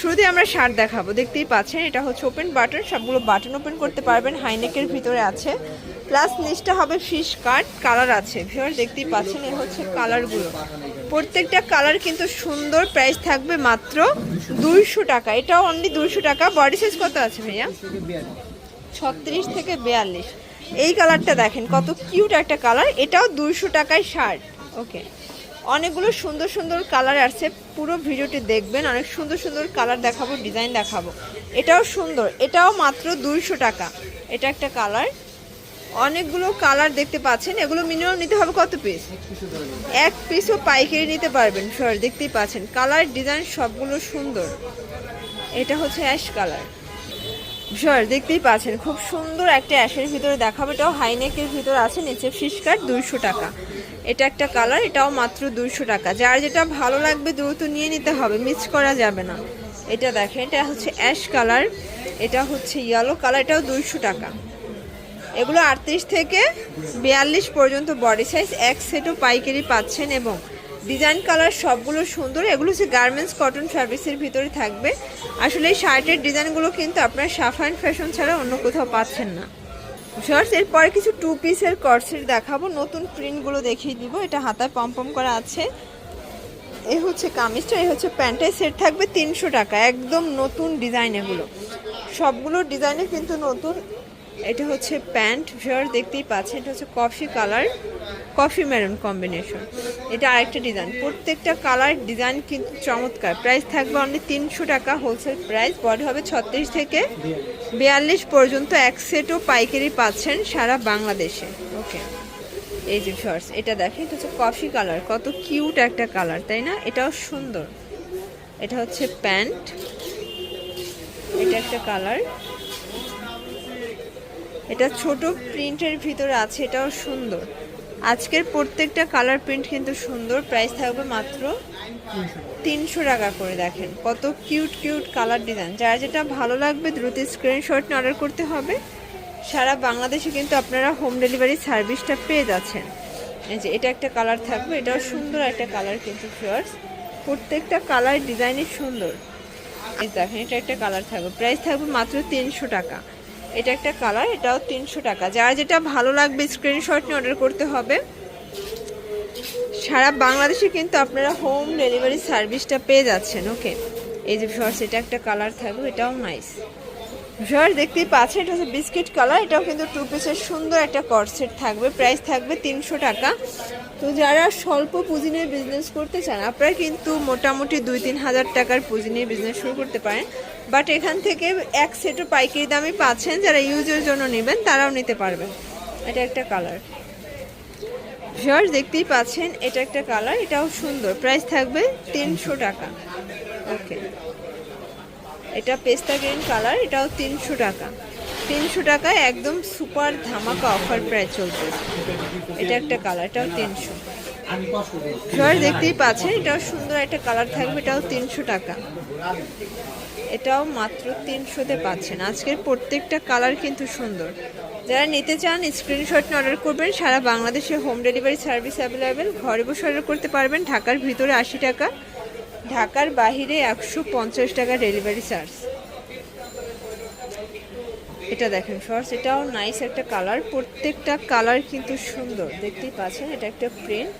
শুরুতে আমরা শার্ট দেখাবো। দেখতেই পাচ্ছেন, এটা হচ্ছে ওপেন বাটন সবগুলো বাটন ওপেন করতে পারবেন হাইনেকের ভিতরে আছে। প্লাস নিচটা হবে ফিশ কাট কালার আছে। ভিউয়ার দেখতেই পাচ্ছেন, এ হচ্ছে কালারগুলো প্রত্যেকটা কালার কিন্তু সুন্দর প্রাইস থাকবে মাত্র দুইশো টাকা। এটাও অনলি দুইশো টাকা। বডি সাইজ কত আছে ভাইয়া? ছত্রিশ থেকে বিয়াল্লিশ। এই কালারটা দেখেন, কত কিউট একটা কালার এটাও দুইশো টাকায় শার্ট। ওকে অনেকগুলো সুন্দর সুন্দর কালার আসছে। পুরো ভিডিওটি দেখবেন, অনেক সুন্দর সুন্দর কালার দেখাবো, ডিজাইন দেখাবো। এটাও সুন্দর, এটাও মাত্র দুইশো টাকা। এটা একটা কালার। অনেকগুলো কালার দেখতে পাচ্ছেন, এগুলো মিনিমাম নিতে হবে কত পিস এক পিসও পাইকারি নিতে পারবেন, সর, দেখতেই পাচ্ছেন। কালার, ডিজাইন সবগুলো সুন্দর। এটা হচ্ছে অ্যাশ কালার। সর দেখতেই পাচ্ছেন, খুব সুন্দর একটা অ্যাশের ভিতরে দেখাবো। এটাও হাইনেকের ভিতরে আছে, নিচে ফিশ কাট দুইশো টাকা। এটা একটা কালার এটাও মাত্র দুইশো টাকা। যার যেটা ভালো লাগবে দ্রুত নিয়ে নিতে হবে মিস করা যাবে না। এটা দেখেন, এটা হচ্ছে অ্যাশ কালার এটা হচ্ছে ইয়েলো কালার এটাও দুইশো টাকা। এগুলো আটত্রিশ থেকে বিয়াল্লিশ পর্যন্ত বডি সাইজ এক সেটও পাইকারি পাচ্ছেন এবং ডিজাইন কালার সবগুলো সুন্দর, এগুলো হচ্ছে গার্মেন্টস কটন ফ্যাব্রিক্সের ভিতরে থাকবে। আসলে এই শার্টের ডিজাইনগুলো কিন্তু আপনার সাফান ফ্যাশন ছাড়া অন্য কোথাও পাচ্ছেন না। শর্টস এরপরে কিছু টু পিসের কর্সের দেখাবো, নতুন প্রিন্টগুলো দেখিয়ে দিব, এটা হাতায় পম্পম করা আছে। এ হচ্ছে কামিজটা, এ হচ্ছে প্যান্টের সেট থাকবে তিনশো টাকা, একদম নতুন ডিজাইন এগুলো। সবগুলো ডিজাইনে কিন্তু নতুন এটা হচ্ছে প্যান্ট ভিউয়ার দেখতেই পাচ্ছেন, এটা হচ্ছে coffee colour, coffee maroon combination. এটা আরেকটা ডিজাইন, প্রত্যেকটা কালার ডিজাইন কিন্তু চমৎকার। প্রাইস থাকবে অনলি তিনশো টাকা হোলসেল প্রাইস বডি হবে ছত্রিশ থেকে বিয়াল্লিশ পর্যন্ত, এক সেটও পাইকারি পাচ্ছেন সারা বাংলাদেশে। ওকে এই যে শর্টস এটা দেখেন, এটা হচ্ছে কফি কালার, কত কিউট একটা কালার, তাই না? এটাও সুন্দর। এটা হচ্ছে প্যান্ট, এটা একটা কালার। এটা ছোট প্রিন্টের ভিতরে আছে, এটাও সুন্দর। আজকের প্রত্যেকটা কালার প্রিন্ট কিন্তু সুন্দর, প্রাইস থাকবে মাত্র তিনশো টাকা করে, দেখেন। কত কিউট কিউট কালার ডিজাইন। যার যেটা ভালো লাগবে দ্রুত স্ক্রিনশট নিয়ে অর্ডার করতে হবে। সারা বাংলাদেশে কিন্তু আপনারা হোম ডেলিভারি সার্ভিসটা পেয়ে যাচ্ছেন। এই যে, এটা একটা কালার থাকবে, এটাও সুন্দর একটা কালার কিন্তু ফিওর্স প্রত্যেকটা কালার ডিজাইনই সুন্দর। এই দেখেন, এটা একটা কালার থাকবে। প্রাইস থাকবে মাত্র তিনশো টাকা। এটা একটা কালার, এটাও তিনশো টাকা। যার যেটা ভালো লাগবে স্ক্রিনশট নিয়ে অর্ডার করতে হবে। সারা বাংলাদেশে কিন্তু আপনারা হোম ডেলিভারি সার্ভিসটা পেয়ে যাচ্ছেন ওকে এই যে ফর্স এটা একটা কালার থাকবে, এটাও নাইস শর্টস দেখতেই পাচ্ছেন, এটা হচ্ছে বিস্কিট কালার এটাও কিন্তু টু পিসের সুন্দর একটা কর্সেট থাকবে প্রাইস থাকবে তিনশো টাকা। তো যারা স্বল্প পুঁজি নিয়ে বিজনেস করতে চান, আপনারা কিন্তু মোটামুটি দুই তিন হাজার টাকার পুঁজি নিয়ে বিজনেস শুরু করতে পারেন। বাট এখান থেকে এক সেটও পাইকারি দামে পাচ্ছেন, যারা ইউজের জন্য নেবেন, তারাও নিতে পারবেন। এটা একটা কালার ভিউয়ার্স দেখতেই পাচ্ছেন, এটা একটা কালার এটাও সুন্দর প্রাইস থাকবে তিনশো টাকা। ওকে এটা পেস্তা গ্রিন কালার, এটাও তিনশো টাকা। তিনশো টাকায় একদম সুপার ধামাকা অফার প্রায় চলছে। এটা একটা কালার, এটাও তিনশো। ভিউয়ার্স দেখতেই পাচ্ছেন, এটাও সুন্দর একটা কালার থাকবে, এটাও তিনশো টাকা। এটাও মাত্র তিনশোতে পাচ্ছেন। আজকের প্রত্যেকটা কালার কিন্তু সুন্দর। যারা নিতে চান স্ক্রিনশট অর্ডার করবেন, সারা বাংলাদেশে হোম ডেলিভারি সার্ভিস অ্যাভেলেবেল ঘরে বসে অর্ডার করতে পারবেন, ঢাকার ভিতরে আশি টাকা। ঢাকার বাহিরে একশো পঞ্চাশ টাকা ডেলিভারি চার্জ। এটা দেখেন শর্টস এটাও নাইস একটা কালার প্রত্যেকটা কালার কিন্তু সুন্দর, দেখতেই পাচ্ছেন? এটা একটা প্রিন্ট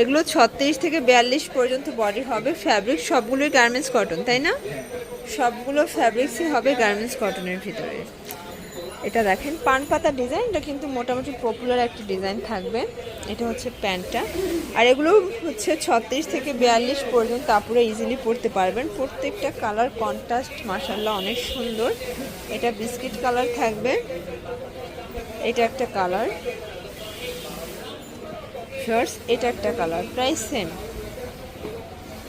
এগুলো ছত্রিশ থেকে বিয়াল্লিশ পর্যন্ত বডি হবে। ফ্যাব্রিক সবগুলোই গার্মেন্টস কটন তাই না? সবগুলো ফ্যাব্রিক্সই হবে গার্মেন্টস কটনের ভিতরে। এটা দেখেন, পান পাতা ডিজাইন এটা কিন্তু মোটামুটি পপুলার একটা ডিজাইন থাকবে। এটা হচ্ছে প্যান্টটা। আর এগুলো হচ্ছে ছত্রিশ থেকে বিয়াল্লিশ পর্যন্ত আপুরা ইজিলি পরতে পারবেন। প্রত্যেকটা কালার কন্ট্রাস্ট মাসাল্লাহ অনেক সুন্দর। এটা বিস্কিট কালার থাকবে। এটা একটা কালার শর্টস এটা একটা কালার প্রাইস সেম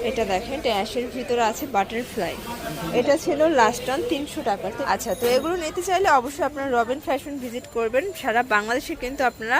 এটা দেখেন, এটা অ্যাশের ভিতরে আছে বাটারফ্লাই এটা ছিল লাস্ট অন তিনশো টাকা তো আচ্ছা তো এগুলো নিতে চাইলে অবশ্যই আপনারা রবিন ফ্যাশন ভিজিট করবেন। সারা বাংলাদেশে কিন্তু আপনারা